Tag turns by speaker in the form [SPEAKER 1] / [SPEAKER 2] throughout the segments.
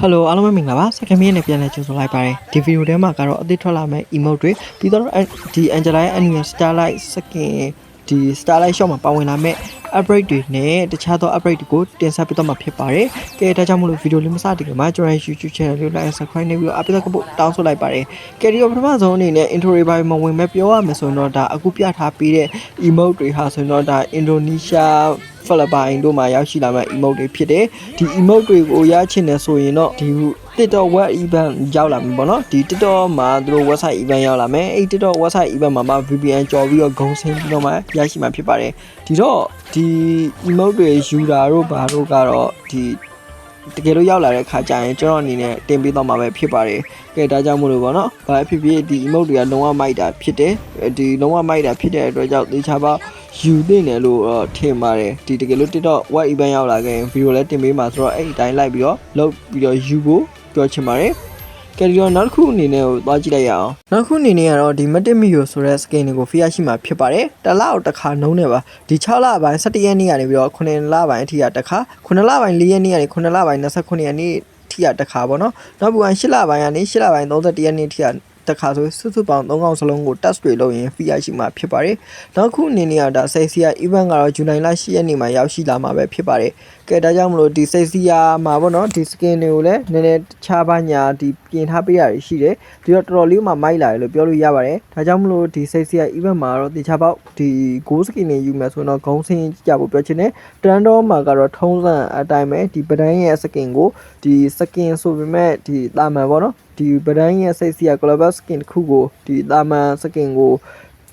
[SPEAKER 1] ဟယ်လိုအားလုံးပဲမင်္ဂလာပါစကမီးနဲ့ပြန်လည်ကြိုဆိုလိုက်ပါတယ်ဒီဗီဒီယိုထဲမှာကတော့အသစ်ထွက်လာမယ့် emote တွေပြီးတော့ဒီ Angela ရဲ့ anime Starlight skin ဒီ Starlight shop မှာပါဝင်လာမယ့် upgrade တွေနဲ့တခြားသော upgrade တွေကိုတင်ဆက်ပေးတော့မှာဖြစ်ပါတယ်ကဲဒါကြောင့်မလို့ဗီဒီယိုလေးမစတင်ခင်မှာကျွန်တော်ရဲ့ YouTube channel လေး like subscribe နဲ့ပြီးတော့အပိသက်ကဖို့တောင်းဆိုလိုက်ပါတယ်ကဲဒီတော့ပထမဆုံးအနေနဲ့ intro တွေပါမဝင်မဲ့ပြောရမယ်ဆိုရင်တော့ဒါအခုပြထားပေးတဲ့ emote တွေဟာဆိုရင်တော့ဒါ Indonesia ဖိလစ်ပိုင်တို့မှာရောက်ရှိလာမဲ့ emote တွေဖြစ်တယ်ဒီ emote တွေကိုရချင်တယ်ဆိုရင်တော့ဒီ TikTok web event ရောက်လာပြီပေါ့နော်ဒီ TikTok မှာသူတို့ website event ရောက်လာမယ်အဲ့ TikTok website event မှာမှ VPN ကြော်ပြီးတော့ဂုံဆင်းပြီးတော့မှရရှိမှာဖြစ်ပါတယ်ဒီတော့ဒီ emote တွေယူတာတို့ဘာတို့ကတော့ဒီ တကယ်လို့ရောက်လာတဲ့ခါကျရင်ကျွန်တော်အနေနဲ့တင်ပေးတော့မှာပဲဖြစ်ပါတယ်ကဲဒါကြောင့်မို့လို့ပေါ့နော်ဘာဖြစ်ဖြစ်ဒီ emote တွေကလုံးဝမိုက်တာဖြစ်တယ်ဒီလုံးဝမိုက်တာဖြစ်တဲ့အတွက်ကြောင့်တေချာပါယူသိနေလို့တော့ထင်ပါတယ်ဒီတကယ်လို့ TikTok web event ရောက်လာခဲ့ရင်ဗီဒီယိုလည်းတင်ပေးမှာဆိုတော့အဲ့ဒီအတိုင်းလိုက်ပြီးတော့လုပ်ပြီးတော့ယူဖို့ပြောချင်ပါတယ် ကဲဒီတော့နောက်တစ်ခုအနေနဲ့ကိုသွားကြည့်လိုက်ရအောင်နောက်တစ်ခုအနေနဲ့ကတော့ဒီ Matic Mio ဆိုတဲ့ skin တွေကို free ရရှိမှာဖြစ်ပါတယ်တစ်လအောင်တစ်ခါနှုံးနေပါဒီ6လပိုင်း17ရက်နေ့ကနေပြီးတော့9လပိုင်းအထိကတစ်ခါ9လပိုင်း4ရက်နေ့ကနေ9လပိုင်း29ရက်နေ့ထိကတစ်ခါပေါ့နော်နောက်ပြီး8လပိုင်းကနေ8လပိုင်း31ရက်နေ့ထိကတစ်ခါဆိုစုစုပေါင်း3កောင်စလုံးကို test တွေလုပ်ရင် free ရရှိမှာဖြစ်ပါတယ်။နောက်ခုအနေနဲ့ကဒါ Celsius event ကတော့ July လ10ရက်နေ့မှာရောက်ရှိလာမှာပဲဖြစ်ပါတယ်။ ကဲဒါကြောင့်မလို့ဒီ Celsius မှာပေါ့နော်ဒီ skin တွေကိုလည်းနည်းနည်းခြားပါညာဒီပြင်ထားပေးရတယ်ရှိတယ်။ဒီတော့တော်တော်လေးမှမိုက်လာတယ်လို့ပြောလို့ရပါတယ်။ဒါကြောင့်မလို့ဒီ Celsius event မှာတော့တခြားပေါက်ဒီ gold skin တွေယူမယ်ဆိုတော့ဂုံးစင်းကြဖို့ပြောချင်တယ်။တန်တော့မှာကတော့ထုံးစံအတိုင်းပဲဒီပဒန်းရဲ့ skin ကိုဒီ skin ဆိုပေမဲ့ဒီတာမန်ပေါ့နော်။ဒီပဒန်းရဲ့စိတ်စီက global skin တစ်ခုကိုဒီတာမန် skin ကို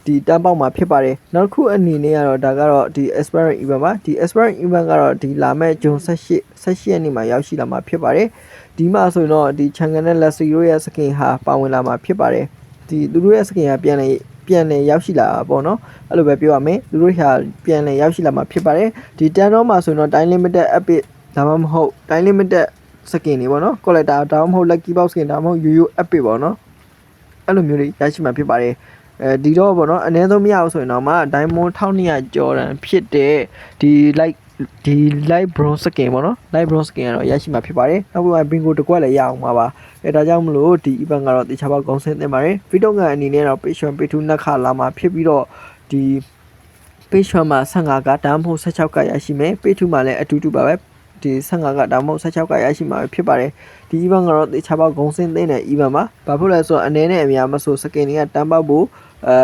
[SPEAKER 1] ဒီတန်းပေါက်မှာဖြစ်ပါတယ်နောက်တစ်ခုအနေနဲ့ကတော့ဒါကတော့ဒီ experiment event ပါဒီ experiment event ကတော့ဒီလာမဲ့ဂျွန်18 18ရက်နေ့မှာရောက်ရှိလာမှာဖြစ်ပါတယ်ဒီမှာဆိုရင်တော့ဒီ channel နဲ့ lesson တို့ရဲ့ skin ဟာပါဝင်လာမှာဖြစ်ပါတယ်ဒီသူတို့ရဲ့ skin ကပြန်လေပြန်လေရောက်ရှိလာတာပေါ့နော်အဲ့လိုပဲပြောရမယ်သူတို့ဟာပြန်လေရောက်ရှိလာမှာဖြစ်ပါတယ်ဒီတန်တော့မှာဆိုရင်တော့ time limited epic ဒါမှမဟုတ် time limited skin တွေပေါ့နော် collector ဒါမှမဟုတ် lucky box skin ဒါမှမဟုတ် yo-yo epic ပေါ့နော်အဲ့လိုမျိုးတွေရရှိမှာဖြစ်ပါတယ် အဲဒီတော့ပေါ့နော်အနည်းဆုံးမရအောင်ဆိုရင်တော့မှ diamond 1200ကျော်တန်ဖြစ်တဲ့ဒီ like ဒီ light bronze skin ပေါ့နော် light bronze skin ကတော့ရရှိမှာဖြစ်ပါတယ်နောက်ပြီးမှ bingo တစ်ကွက်လည်းရအောင်ပါပါအဲဒါကြောင့်မလို့ဒီ event ကတော့တေချာပေါက်ကောင်းဆင်းသင့်ပါတယ်ဗီဒီယိုကအနေနဲ့တော့ page 1 page 2နှစ်ခါလာမှာဖြစ်ပြီးတော့ဒီ page 1မှာ15ကဒါမှမဟုတ်16ကရရှိမယ် page 2မှာလည်းအတူတူပါပဲ ဒီ15ကဒါမှမဟုတ်16ကရရှိမှာဖြစ်ပါတယ်ဒီ event ကတော့တေချာပေါက်ဂုံစင်းသိတဲ့ event ပါဘာဖြစ်လဲဆိုတော့အနေနဲ့အများမဆို skin တွေကတန်းပေါက်ဖို့အဲ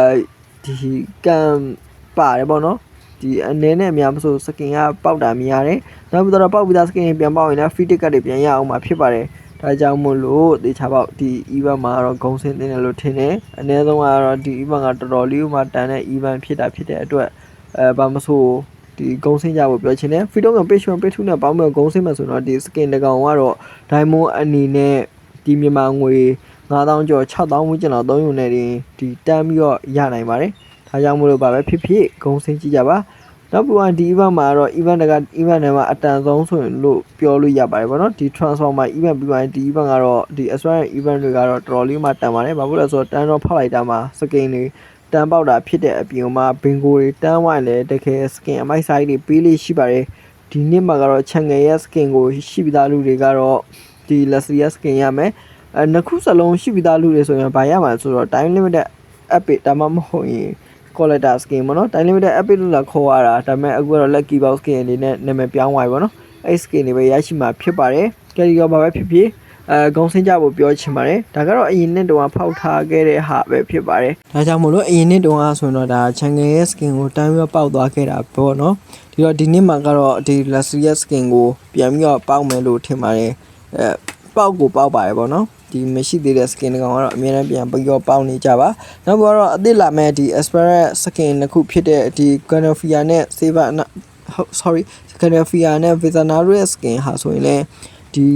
[SPEAKER 1] ဒီကံပါတယ်ပေါ့နော်ဒီအနေနဲ့အများမဆို skin ကပေါက်တာများတယ်နောက်ပြီးတော့ပေါက်ပြီးသား skin တွေပြန်ပေါက်ရင်လည်း free ticket တွေပြန်ရအောင်မှာဖြစ်ပါတယ်ဒါကြောင့်မို့လို့တေချာပေါက်ဒီ event မှာတော့ဂုံစင်းတင်တယ်လို့ထင်တယ်အနည်းဆုံးကတော့ဒီ event ကတော်တော်လေးမှတန်တဲ့ event ဖြစ်တာဖြစ်တဲ့အတွက်အဲဘာမဆို ဒီဂုံစင်းကြဖို့ပြောချင်တယ် freedom က page 1 page 2နဲ့ပေါင်းပြီးဂုံစင်းမှဆိုတော့ဒီ skin တကောင်ကတော့ diamond အနေနဲ့ဒီမြန်မာငွေ9000ကျော်6000ဝန်းကျင်လောက်သုံးယူနေတယ်ဒီတန်းပြီးတော့ရနိုင်ပါတယ်ဒါကြောင့်မို့လို့ပါပဲဖြစ်ဖြစ်ဂုံစင်းကြည့်ကြပါနောက်ပြီးတော့ဒီ event မှာတော့ event တက event တွေမှာအတန်ဆုံးဆိုရင်လို့ပြောလို့ရပါတယ်ဗောနော်ဒီ transformer event ပြီးရင်ဒီ event ကတော့ဒီ experiment event တွေကတော့တော်တော်လေးမှတန်ပါတယ်ဘာလို့လဲဆိုတော့တန်တော့ဖောက်လိုက်တာမှာ skin တွေ တန်ပေါက်တာဖြစ်တဲ့အပြင်မှာ bingo တွေတန်းဝိုင်းလဲတကယ် skin အမိုက်ဆိုင်တွေပေးလေးရှိပါတယ်ဒီနှစ်မှာကတော့ channel ရဲ့ skin ကိုရှိပြီးသားလူတွေကတော့ဒီ Leslie skin ရမယ်အဲနှစ်ခုစလုံးရှိပြီးသားလူတွေဆိုရင်ဘာရမှာဆိုတော့ time limited epic ဒါမှမဟုတ်ရင် collector skin ပေါ့နော် time limited epic လို့လာခေါ်ရတာဒါပေမဲ့အခုကတော့ lucky box skin အနေနဲ့နာမည်ပြောင်းသွားပြီပေါ့နော်အဲ့ skin တွေပဲရရှိမှာဖြစ်ပါတယ်ကယ်ရီရောဘာပဲဖြစ်ဖြစ် အဲဂုံစင်းကြဖို့ပြောချင်ပါတယ်ဒါကတော့အရင်နှစ်တုန်းကဖောက်ထားခဲ့တဲ့ဟာပဲဖြစ်ပါတယ်ဒါကြောင့်မို့လို့အရင်နှစ်တုန်းကဆိုရင်တော့ဒါ channel ရဲ့ skin ကိုတိုင်းပြီးပေါက်သွားခဲ့တာပေါ့နော်ဒီတော့ဒီနှစ်မှာကတော့ဒီ luxury skin ကိုပြန်ပြီးတော့ပေါက်မယ်လို့ထင်ပါတယ်အဲပေါက်ကိုပေါက်ပါတယ်ပေါ့နော်ဒီမရှိသေးတဲ့ skin တွေကောင်ကတော့အများနဲ့ပြန်ပြီးတော့ပေါင်းနေကြပါနောက်ပြီးတော့အသစ်လာမဲ့ဒီ Aspera skin တစ်ခုဖြစ်တဲ့ဒီ Ganofia နဲ့ Saber sorry Ganofia နဲ့ Vizanaro skin ဟာဆိုရင်လည်းဒီ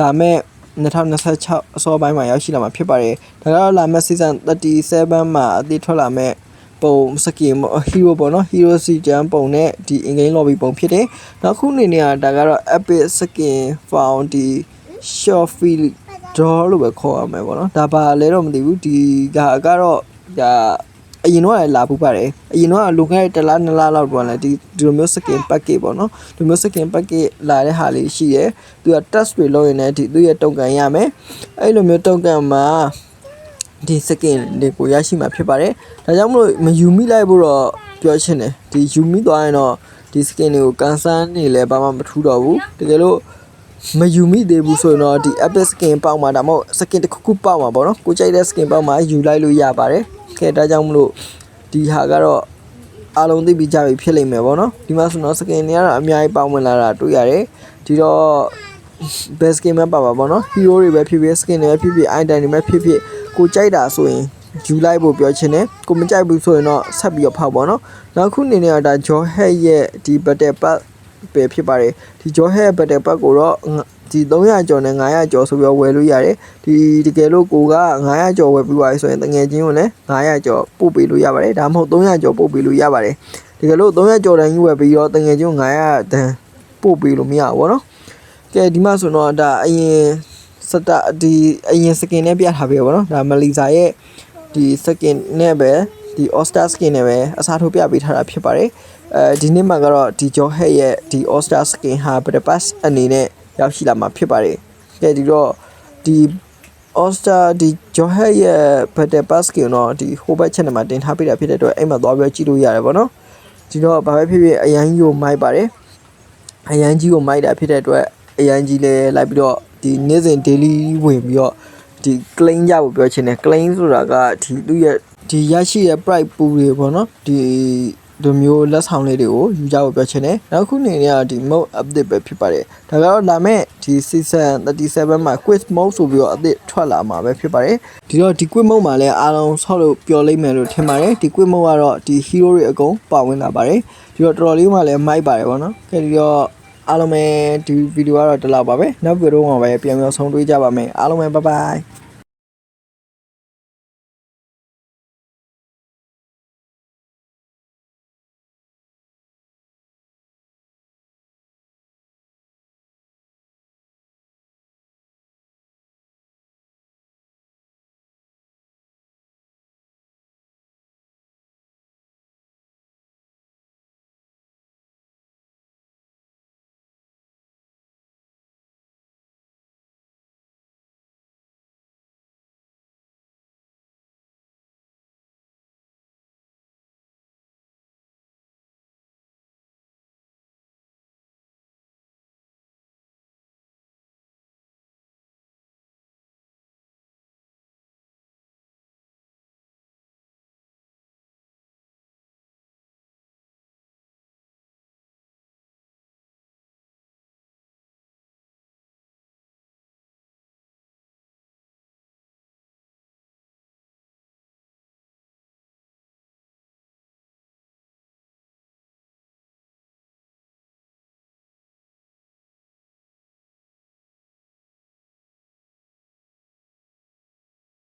[SPEAKER 1] လာမဲ့ 2026အစောပိုင်းမှာရောက်ရှိလာမှာဖြစ်ပါတယ်ဒါကတော့လာမဲ့ season 37မှာအသစ်ထွက်လာမဲ့ပုံစကင်ဟီးရိုပေါ့နော်ဟီးရိုစီဂျန်ပုံနဲ့ဒီ in game lobby ပုံဖြစ်တယ်နောက်ခုအနေနဲ့ကဒါကတော့ epic skin found ဒီ short feel draw လို့ပဲခေါ်ရမယ်ပေါ့နော်ဒါပါလဲတော့မသိဘူးဒီကကတော့ဒါ အရင်တော့လည်းလာပူပါတယ်အရင်တော့လုံခဲ့တဲ့တစ်လားနှစ်လားလောက်တော့လည်းဒီဒီလိုမျိုး skin package ပေါ့နော်ဒီလိုမျိုး skin package လာတဲ့ဟာလေးရှိတယ်သူက test တွေလုပ်ရင်လည်းဒီသူ့ရဲ့တုံ့ကန်ရမယ်အဲ့လိုမျိုးတုံ့ကန်မှာဒီ skin တွေကိုရရှိမှာဖြစ်ပါတယ်ဒါကြောင့်မလို့မယူမိလိုက်ဖို့တော့ပြောချင်တယ်ဒီယူမိသွားရင်တော့ဒီ skin တွေကိုကန်ဆန်းနေလဲဘာမှမထူးတော့ဘူးတကယ်လို့မယူမိသေးဘူးဆိုရင်တော့ဒီ Apple skin ပေါက်မှာဒါမှမဟုတ် skin တစ်ခုခုပေါက်မှာပေါ့နော်ကိုကြိုက်တဲ့ skin ပေါက်မှာယူလိုက်လို့ရပါတယ် ခဲဒါကြောင့်မလို့ဒီဟာကတော့အားလုံးသိပြီးကြပြီဖြစ်လိမ့်မယ်ပေါ့နော်ဒီမှာဆိုတော့ skin တွေကတော့အများကြီးပေါက်ဝင်လာတာတွေ့ရတယ်ဒီတော့ best skin ပဲပါပါပေါ့နော် hero တွေပဲဖြစ်ဖြစ် skin တွေပဲဖြစ်ဖြစ် item တွေပဲဖြစ်ဖြစ်ကိုကြိုက်တာဆိုရင်ယူလိုက်ဖို့ပြောချင်တယ်ကိုမကြိုက်ဘူးဆိုရင်တော့ဆက်ပြီးတော့ဖောက်ပေါ့နော်နောက်ခုအနေနဲ့ကဒါ Joe Head ရဲ့ဒီ battle pass ပဲဖြစ်ပါတယ်ဒီ Joe Head battle pass ကိုတော့ငါဒီ300ကျော်နဲ့900ကျော်ဆိုပြီးတော့ဝယ်လို့ရတယ်ဒီတကယ်လို့ကိုက900ကျော်ဝယ်ပြီးသွားပြီဆိုရင်တငယ်ချင်းကိုလည်း900ကျော်ပို့ပေးလို့ရပါတယ်ဒါမှမဟုတ်300ကျော်ပို့ပေးလို့ရပါတယ်တကယ်လို့300ကျော်တန်းကြီးဝယ်ပြီးတော့တငယ်ချင်းကို900တန်းပို့ပေးလို့မရဘူးဗောနော်ကဲဒီမှာဆိုတော့ဒါအရင်စတဒီအရင်စကင်နဲ့ပြထားပေးပါဗောနော်ဒါမလီဇာရဲ့ဒီစကင်နဲ့ပဲဒီ All Star skin နဲ့ပဲအစားထိုးပြပေးထားတာဖြစ်ပါတယ် အဲဒီနေ့မှာကတော့ဒီ Joe Head ရဲ့ဒီ All Star skin ဟာ Battle Pass အနေနဲ့ရောက်ရှိလာမှာဖြစ်ပါတယ်ကဲဒီတော့ဒီ All Star ဒီ Joe Head ရဲ့ Battle Pass skin တော့ဒီ home page channel မှာတင်ထားပေးတာဖြစ်တဲ့အတွက်အဲ့မှာသွားပြီးကြည့်လို့ရတယ်ဗောနော်ဒီတော့ဘာပဲဖြစ်ဖြစ်အရန်ကြီးကိုမိုက်ပါတယ်အရန်ကြီးကိုမိုက်တာဖြစ်တဲ့အတွက်အရန်ကြီးလည်းလိုက်ပြီးတော့ဒီနေ့စဉ် daily ဝင်ပြီးတော့ဒီ claim ကြဖို့ပြောချင်တယ် claim ဆိုတာကဒီသူ့ရဲ့ဒီရရှိရဲ့ price pool တွေပေါ့နော်ဒီ ဒီမျိုးလက်ဆောင်လေးတွေကိုယူကြဖို့ပြောချင်တယ်နောက်ခုအနေနဲ့ကဒီ mode update ပဲဖြစ်ပါတယ်ဒါကတော့လာမဲ့ဒီ season 37မှာ quiz mode ဆိုပြီးတော့အသစ်ထွက်လာမှာပဲဖြစ်ပါတယ်ဒီတော့ဒီ quiz mode မှာလည်းအားလုံးဆောက်လို့ပျော်လိမ့်မယ်လို့ထင်ပါတယ်ဒီ quiz mode ကတော့ဒီ hero တွေအကုန်ပါဝင်လာပါတယ်ဒီတော့တော်တော်လေးမှလည်းမိုက်ပါတယ်ဗောနော်ကဲဒီတော့အားလုံးပဲဒီဗီဒီယိုကတော့ဒီလောက်ပါပဲနောက်ဗီဒီယိုမှာပဲပြန်ပြီးတော့ဆုံတွေ့ကြပါမယ်အားလုံးပဲ bye bye